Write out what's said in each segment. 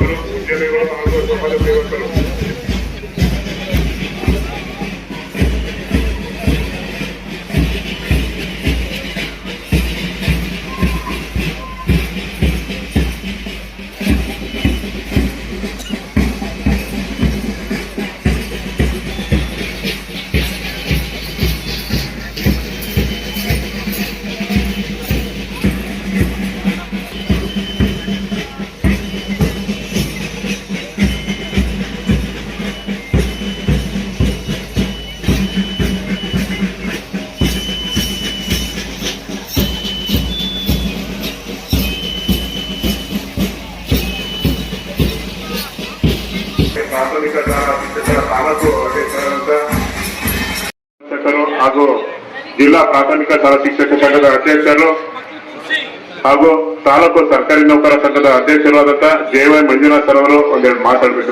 Pero, ya algo de papá. ಹಾಗೂ ಜಿಲ್ಲಾ ಪ್ರಾಥಮಿಕ ಶಾಲಾ ಶಿಕ್ಷಕ ಸಂಘದ ಅಧ್ಯಕ್ಷರು ಹಾಗೂ ತಾಲೂಕು ಸರ್ಕಾರಿ ನೌಕರ ಸಂಘದ ಅಧ್ಯಕ್ಷರಾದಂತ ಜೆ ವೈ ಮಂಜುನಾಥ್ ಸರ್ ಅವರು ಒಂದೆರಡು ಮಾತಾಡಬೇಕು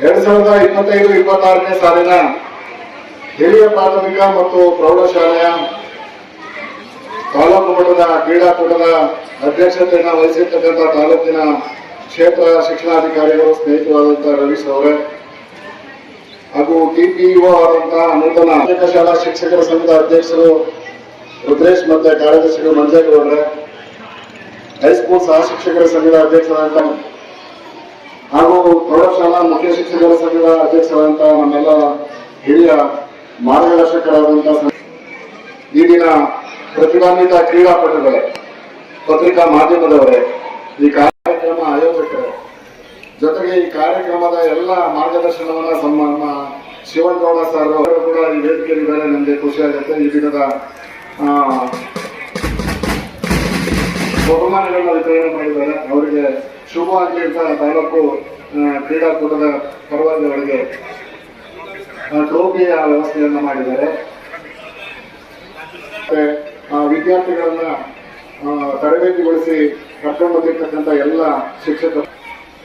ಎರಡ್ ಸಾವಿರದ ಇಪ್ಪತ್ತೈದು, ಇಪ್ಪತ್ತಾರನೇ ಸಾಲಿನ ಹಿರಿಯ ಪ್ರಾಥಮಿಕ ಮತ್ತು ಪ್ರೌಢಶಾಲೆಯ ತಾಲೂಕು ಮಟ್ಟದ ಕ್ರೀಡಾಕೂಟದ ಅಧ್ಯಕ್ಷತೆಯನ್ನು ವಹಿಸಿರ್ತಕ್ಕಂಥ ತಾಲೂಕಿನ ಕ್ಷೇತ್ರ ಶಿಕ್ಷಣಾಧಿಕಾರಿಗಳು, ಸ್ನೇಹಿತರಾದಂತಹ ರವೀಶ್ ಅವರೇ ಹಾಗೂ ಟಿಪಿಒ ಆದಂತಹ ನೂತನ ಶಾಲಾ ಶಿಕ್ಷಕರ ಸಂಘದ ಅಧ್ಯಕ್ಷರು ರುದ್ರೇಶ್ ಮತ್ತೆ ಕಾರ್ಯದರ್ಶಿಗಳು ಮಂಜೇಗೌಡ್ರೆ, ಹೈಸ್ಕೂಲ್ ಸಹ ಶಿಕ್ಷಕರ ಸಂಘದ ಅಧ್ಯಕ್ಷರಾದಂತಹ ಹಾಗೂ ಪ್ರೌಢಶಾಲಾ ಮುಖ್ಯ ಶಿಕ್ಷಕರ ಸಂಘದ ಅಧ್ಯಕ್ಷರಾದಂತಹ ನಮ್ಮೆಲ್ಲ ಹಿರಿಯ ಮಾರ್ಗದರ್ಶಕರಾದಂತಹ ಈಗಿನ ಪ್ರತಿಭಾನ್ವಿತ ಕ್ರೀಡಾಪಟುಗಳೇ, ಪತ್ರಿಕಾ ಮಾಧ್ಯಮದವರೇ, ಈ ಈ ಕಾರ್ಯಕ್ರಮದ ಎಲ್ಲ ಮಾರ್ಗದರ್ಶನವನ್ನ ನಮ್ಮ ಶಿವನಗೌಡ ಸರ್ ಅವರು ಕೂಡ ಈ ವೇದಿಕೆಯಲ್ಲಿದ್ದಾರೆ. ನಮಗೆ ಖುಷಿ ಆಗುತ್ತೆ. ಈ ದಿನದ ಬಹುಮಾನಗಳನ್ನ ವಿತರಣೆ ಮಾಡಿದ್ದಾರೆ. ಅವರಿಗೆ ಶುಭವಾಗಲಿ ಅಂತ ತಾಲೂಕು ಕ್ರೀಡಾಕೂಟದ ಪರವಾಗಿ ಅವರಿಗೆ ಟ್ರೋಫಿಯ ವ್ಯವಸ್ಥೆಯನ್ನ ಮಾಡಿದ್ದಾರೆ. ವಿದ್ಯಾರ್ಥಿಗಳನ್ನ ತರಬೇತಿಗೊಳಿಸಿ ಕರ್ಕೊಂಡು ಬಂದಿರ್ತಕ್ಕಂಥ ಎಲ್ಲ ಶಿಕ್ಷಕರು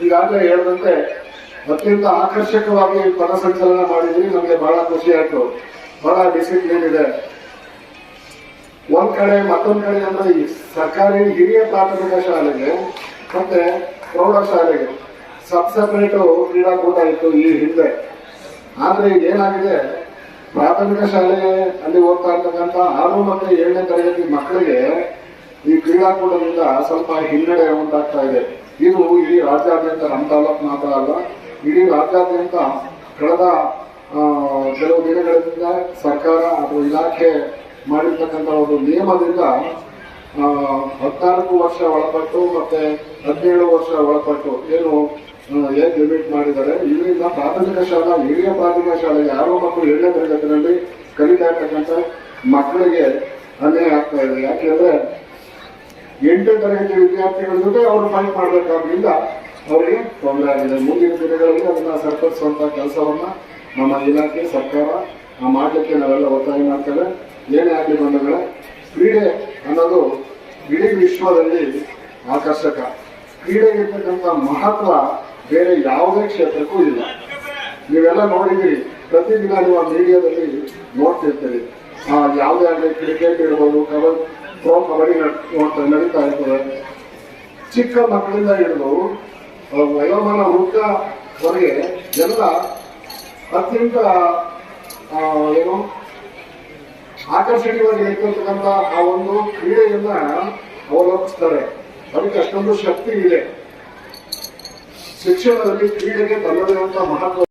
ಈಗಾಗಲೇ ಹೇಳಿದಂತೆ ಅತ್ಯಂತ ಆಕರ್ಷಕವಾಗಿ ಪದ ಸಂಚಲನ ಮಾಡಿದ್ರಿ. ನಮಗೆ ಬಹಳ ಖುಷಿ ಆಯ್ತು. ಬಹಳ ಡಿಸಿಪ್ಲಿನ್ ಇದೆ. ಒಂದ್ ಕಡೆ, ಮತ್ತೊಂದ್ ಕಡೆ ಅಂದ್ರೆ ಸರ್ಕಾರಿ ಹಿರಿಯ ಪ್ರಾಥಮಿಕ ಶಾಲೆಗೆ ಮತ್ತೆ ಪ್ರೌಢಶಾಲೆಗೆ ಸಬ್ ಸಪರೇಟ್ ಕ್ರೀಡಾಕೂಟ ಇತ್ತು ಈ ಹಿಂದೆ. ಆದ್ರೆ ಈಗ ಏನಾಗಿದೆ ಪ್ರಾಥಮಿಕ ಶಾಲೆ ಅಲ್ಲಿ ಹೋಗ್ತಾ ಇರ್ತಕ್ಕಂಥ ಆರು ಮತ್ತೆ ಏಳನೇ ತರಗತಿ ಮಕ್ಕಳಿಗೆ ಈ ಕ್ರೀಡಾಕೂಟದಿಂದ ಸ್ವಲ್ಪ ಹಿನ್ನಡೆ ಉಂಟಾಗ್ತಾ ಇದೆ. ಇದು ಇಡೀ ರಾಜ್ಯಾದ್ಯಂತ ನಮ್ಮ ತಾಲೂಕು ಮಾತ್ರ ಅಲ್ಲ, ಇಡೀ ರಾಜ್ಯಾದ್ಯಂತ ಕಳೆದ ಕೆಲವು ದಿನಗಳಿಂದ ಸರ್ಕಾರ ಅಥವಾ ಇಲಾಖೆ ಮಾಡಿರ್ತಕ್ಕಂಥ ಒಂದು ನಿಯಮದಿಂದ ಹದಿನಾಲ್ಕು ವರ್ಷ ಒಳಪಟ್ಟು ಮತ್ತೆ ಹದಿನೇಳು ವರ್ಷ ಒಳಪಟ್ಟು ಏನು ಏನ್ ಲಿಮಿಟ್ ಮಾಡಿದ್ದಾರೆ. ಇಲ್ಲಿಂದ ಪ್ರಾಥಮಿಕ ಶಾಲಾ, ಹಿರಿಯ ಪ್ರಾಥಮಿಕ ಶಾಲೆ ಯಾರೋ ಮಕ್ಕಳು ಏಳನೇ ತರಗತಿನಲ್ಲಿ ಕಲಿತಾ ಇರ್ತಕ್ಕಂಥ ಮಕ್ಕಳಿಗೆ ಅನ್ಯಾಯ ಆಗ್ತಾ ಇದೆ. ಯಾಕೆಂದ್ರೆ ಎಂಟನೇ ತರಗತಿ ವಿದ್ಯಾರ್ಥಿಗಳ ಜೊತೆ ಅವರು ಫೈಟ್ ಮಾಡಬೇಕಾದ್ರಿಂದ ಅವರಿಗೆ ತೊಂದರೆ ಆಗಿದೆ. ಮುಂದಿನ ದಿನಗಳಲ್ಲಿ ಅದನ್ನ ಸರ್ಪಡಿಸುವಂತಹ ಕೆಲಸವನ್ನ ನಮ್ಮ ಇಲಾಖೆ ಸರ್ಕಾರ ಮಾಡ್ಲಿಕ್ಕೆ ನಾವೆಲ್ಲ ಒತ್ತಾಯ ಮಾಡ್ತೇವೆ. ಏನೇ ಆಗಲಿ ಬಂಧುಗಳೇ, ಕ್ರೀಡೆ ಅನ್ನೋದು ಇಡೀ ವಿಶ್ವದಲ್ಲಿ ಆಕರ್ಷಕ. ಕ್ರೀಡೆಗಿರ್ತಕ್ಕಂಥ ಮಹತ್ವ ಬೇರೆ ಯಾವುದೇ ಕ್ಷೇತ್ರಕ್ಕೂ ಇಲ್ಲ. ನೀವೆಲ್ಲ ಪ್ರತಿ ಪ್ರತಿದಿನ ನೀವು ಮೀಡಿಯಾದಲ್ಲಿ ನೋಡ್ತಿರ್ತೀರಿ. ಯಾವುದೇ ಆಗಲಿ ಕ್ರಿಕೆಟ್ ಇರ್ಬೋದು ಕಬಡ್ಡಿ ಕಬಡ್ಡಿ ನಡ್- ನೋಡ್ತಾ ಇರ್ತದೆ ಚಿಕ್ಕ ಮಕ್ಕಳಿಂದ ಹಿಡಿದು ವಯೋಮಾನ ವೃದ್ಧವರೆಗೆ ಎಲ್ಲ ಅತ್ಯಂತ ಏನು, ಆಕರ್ಷಣೀಯವಾಗಿ ಇರ್ತಕ್ಕಂಥ ಆ ಒಂದು ಕ್ರೀಡೆಯನ್ನ ಅವಲೋಕಿಸ್ತಾರೆ. ಅದಕ್ಕೆ ಅಷ್ಟೊಂದು ಶಕ್ತಿ ಇದೆ. ಶಿಕ್ಷಣದಲ್ಲಿ ಕ್ರೀಡೆಗೆ ತನ್ನದೇ ಅಂತ ಮಹತ್ವ